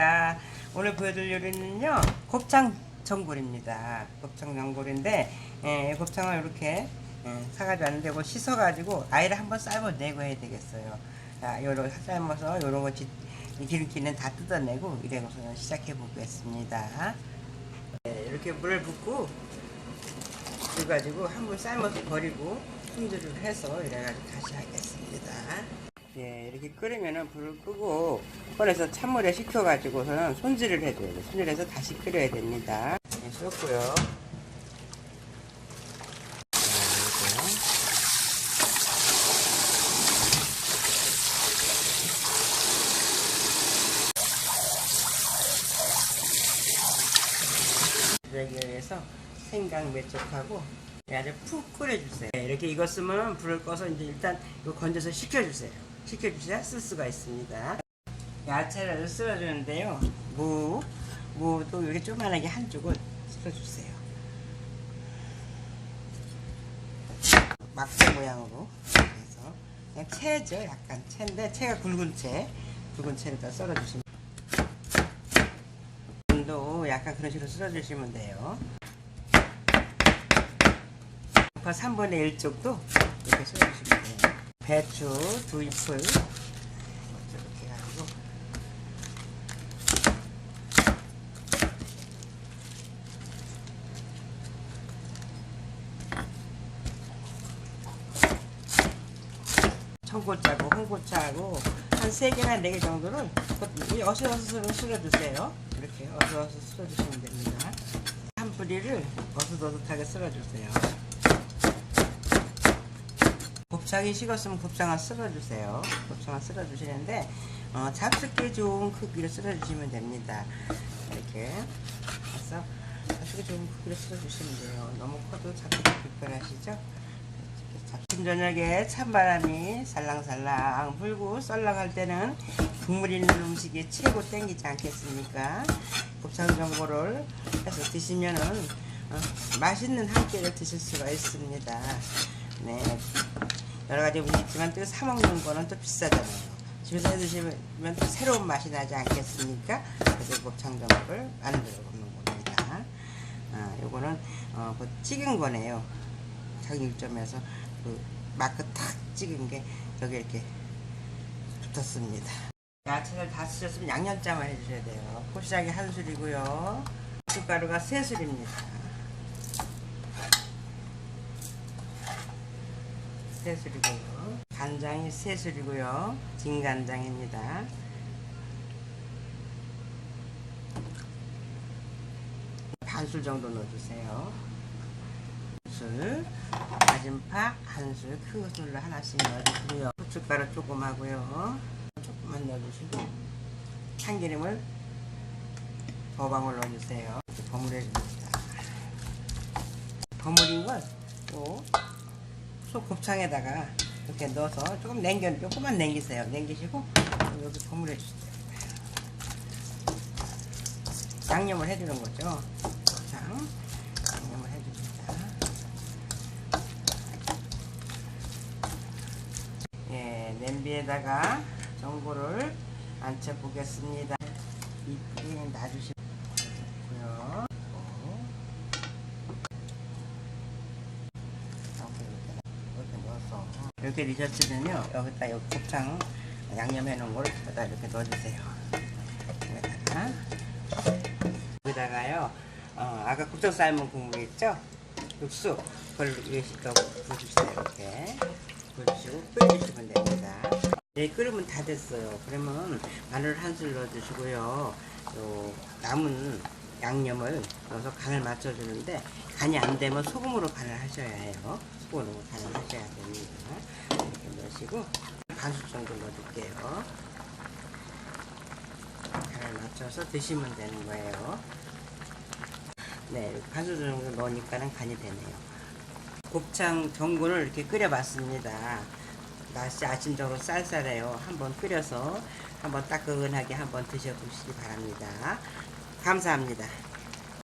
억척입니다. 오늘 보여드릴 요리는요, 곱창 전골입니다. 곱창 전골인데, 예, 곱창을 이렇게 예, 사가지고 왔는데, 이거 씻어가지고 아이를 한번 삶아내고 해야 되겠어요. 자, 요런 삶아서 요런 거 지- 이 기름기는 다 뜯어내고 이래서 시작해 보겠습니다. 네, 이렇게 물을 붓고 그래가지고 한 번 삶아서 버리고 손질을 해서 이래가지고 다시 하겠습니다. 예, 이렇게 끓이면은 불을 끄고 꺼내서 찬물에 식혀가지고서는 손질을 해줘야 돼요. 손질해서 다시 끓여야 됩니다. 예, 이렇게요. 여기에서 생강 몇 쪽하고 아주 푹 끓여주세요. 네, 이렇게 익었으면 불을 꺼서 이제 일단 이거 건져서 식혀주세요. 식혀주셔야 쓸 수가 있습니다. 야채를 썰어주는데요. 무, 무도 이렇게 조그만하게 한 쪽을 썰어주세요. 막대 모양으로 해서 그냥 채죠. 약간 채인데 채가 굵은 채, 굵은 채를 다 썰어주시면 도 약간 그런 식으로 썰어주시면 돼요. 양파 3분의 1 쪽도 이렇게 썰어주시면 돼요. 배추 두 잎을 이렇게 해가지고 청고짜고 홍고짜고 한 3개나 4개 정도를 이 어슷어슷으로 쓸어주세요. 이렇게 어슷어슷 쓸어주시면 됩니다. 한 뿌리를 어슷어슷하게 쓸어주세요. 곱창이 식었으면 곱창을 쓸어주세요. 곱창을 쓸어주시는데 어, 잡숫기 좋은 크기로 쓸어주시면 됩니다. 이렇게 해서 잡숫기 좋은 크기로 쓸어주시면 돼요. 너무 커도 잡숫기 불편하시죠? 아침 저녁에 찬바람이 살랑살랑 불고 썰랑할 때는 국물 있는 음식이 최고 땡기지 않겠습니까? 곱창 전골을 해서 드시면은 어, 맛있는 한 끼를 드실 수가 있습니다. 네, 여러 가지 음식 있지만 또 사 먹는 거는 또 비싸잖아요. 집에서 해 드시면 또 새로운 맛이 나지 않겠습니까? 그래서 곱창 전골을 만들어 보는 겁니다. 아, 요거는 어, 그 찌긴 거네요. 장육점에서 그 마크 탁 찍은 게 여기 이렇게 붙었습니다. 야채를 다 쓰셨으면 양념장을 해주셔야 돼요. 고추장이 한 술이고요. 숟가루가 세 술입니다. 세 술이고요. 간장이 세 술이고요. 진간장입니다. 반술 정도 넣어주세요. 술, 다진파 한 술, 큰 술로 하나씩 넣어주시고요. 고춧가루 조금 하고요. 조금만 넣어주시고 참기름을 두 방울 넣어주세요. 버무려줍니다. 버무린 걸또 소 곱창에다가 이렇게 넣어서 조금 냉겨, 조금만 냉기세요. 냉기시고 여기 버무려 주세요. 양념을 해주는 거죠. 곱창 양념을 해줍니다. 예, 냄비에다가 전골을 앉혀 보겠습니다. 이쁘게 놔주시고요. 이렇게 이렇게 넣으셨으면요 여기다 여기 곱창 양념해 놓은 거를 여기다 이렇게 넣어주세요. 여기다가 여기다가요 어, 아까 곱창 삶은 국물 있죠? 육수 그걸 위에 씻어 부어주세요 이렇게 부어주시고 끓여주시면 됩니다. 네, 끓으면 다 됐어요. 그러면 마늘 한 술 넣어주시고요. 요 남은 양념을 넣어서 간을 맞춰주는데 간이 안 되면 소금으로 간을 하셔야 해요. 소금으로 간을 하셔야 됩니다. 이렇게 넣으시고 반숙 정도 넣어줄게요. 간을 맞춰서 드시면 되는 거예요. 네, 반숙 정도 넣으니까는 간이 되네요. 곱창 전골을 이렇게 끓여봤습니다. 맛이 아침적으로 쌀쌀해요. 한번 끓여서 한번 따끈하게 한번 드셔보시기 바랍니다. 감사합니다.